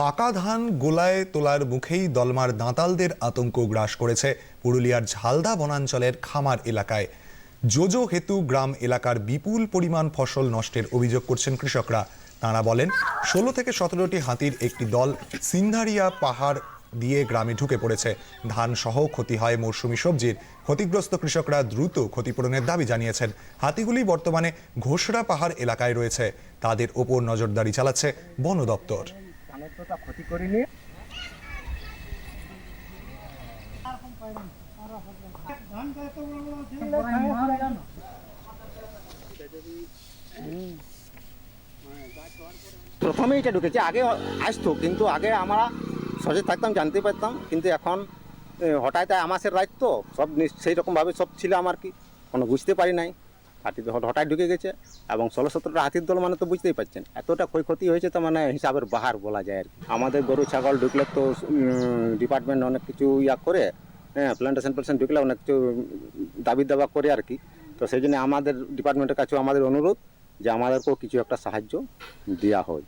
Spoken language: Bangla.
পাকা ধান গোলায় তোলার মুখেই দলমার দাঁতালদের আতঙ্ক গ্রাস করেছে পুরুলিয়ার ঝালদা বনাঞ্চলের খামার এলাকায়। জোজো হেতু গ্রাম এলাকার বিপুল পরিমাণ ফসল নষ্টের অভিযোগ করছেন কৃষকরা। তাঁরা বলেন, ষোলো থেকে সতেরোটি হাতির একটি দল সিন্ধারিয়া পাহাড় দিয়ে গ্রামে ঢুকে পড়েছে। ধান সহ ক্ষতি হয় মৌসুমি সবজির। ক্ষতিগ্রস্ত কৃষকরা দ্রুত ক্ষতিপূরণের দাবি জানিয়েছেন। হাতিগুলি বর্তমানে ঘোষরা পাহাড় এলাকায় রয়েছে। তাদের ওপর নজরদারি চালাচ্ছে বন দপ্তর। ধানের ক্ষতি করিনি। প্রথমে এটা ঢুকেছে, আগে আসতো, কিন্তু আগে আমরা সচেত থাকতাম, জানতে পারতাম, কিন্তু এখন হঠাৎ আমাসের রাত তো, সব সেই রকমভাবে সব ছিল আমার কি, কোনো বুঝতে পারি নাই। হাতি হঠাৎ ঢুকে গেছে এবং ষোলো সতেরোটা হাতির দল মানে তো বুঝতেই পারছেন। এতটা ক্ষয়ক্ষতি হয়েছে তো মানে হিসাবের বাহার বলা যায় আর কি। আমাদের গরু, ছাগল ঢুকলে তো ডিপার্টমেন্ট অনেক কিছু ইয়া করে হ্যাঁ প্ল্যান্টেশন প্লেশন ঢুকলে অনেক কিছু দাবি দাবা করে আর কি। তো সেই জন্য আমাদের ডিপার্টমেন্টের কাছেও আমাদের অনুরোধ যে আমাদেরকেও কিছু একটা সাহায্য দেওয়া হয়।